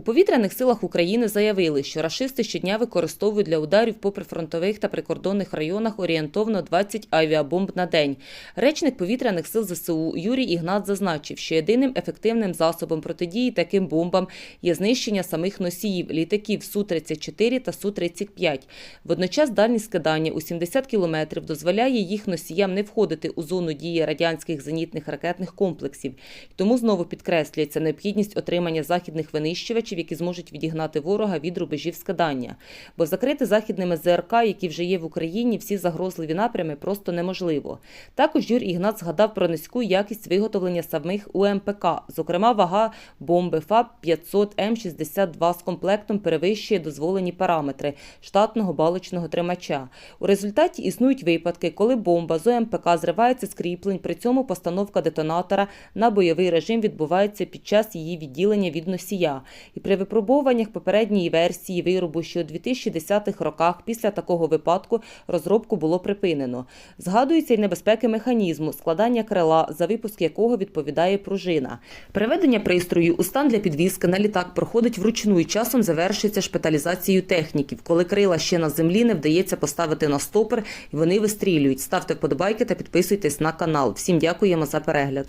У повітряних силах України заявили, що рашисти щодня використовують для ударів по прифронтових та прикордонних районах орієнтовно 20 авіабомб на день. Речник повітряних сил ЗСУ Юрій Ігнат зазначив, що єдиним ефективним засобом протидії таким бомбам є знищення самих носіїв літаків Су-34 та Су-35. Водночас дальність скидання у 70 кілометрів дозволяє їх носіям не входити у зону дії радянських зенітних ракетних комплексів. Тому знову підкреслюється необхідність отримання західних винищувачів, які зможуть відігнати ворога від рубежів скидання. Бо закрити західними ЗРК, які вже є в Україні, всі загрозливі напрями просто неможливо. Також Юрій Ігнат згадав про низьку якість виготовлення самих УМПК. Зокрема, вага бомби ФАБ 500 М62 з комплектом перевищує дозволені параметри штатного балочного тримача. У результаті існують випадки, коли бомба з ОМПК зривається з кріплень, при цьому постановка детонатора на бойовий режим відбувається під час її відділення від носія. І при випробуваннях попередньої версії виробу, що у 2010-х роках після такого випадку розробку було припинено. Згадуються й небезпеки механізму, складання крила, за випуск якого відповідає пружина. Переведення пристрою у стан для підвізки на літак проходить вручну і часом завершується шпиталізацією техніків. Коли крила ще на землі, не вдається поставити на стопор, і вони вистрілюють. Ставте вподобайки та підписуйтесь на канал. Всім дякуємо за перегляд.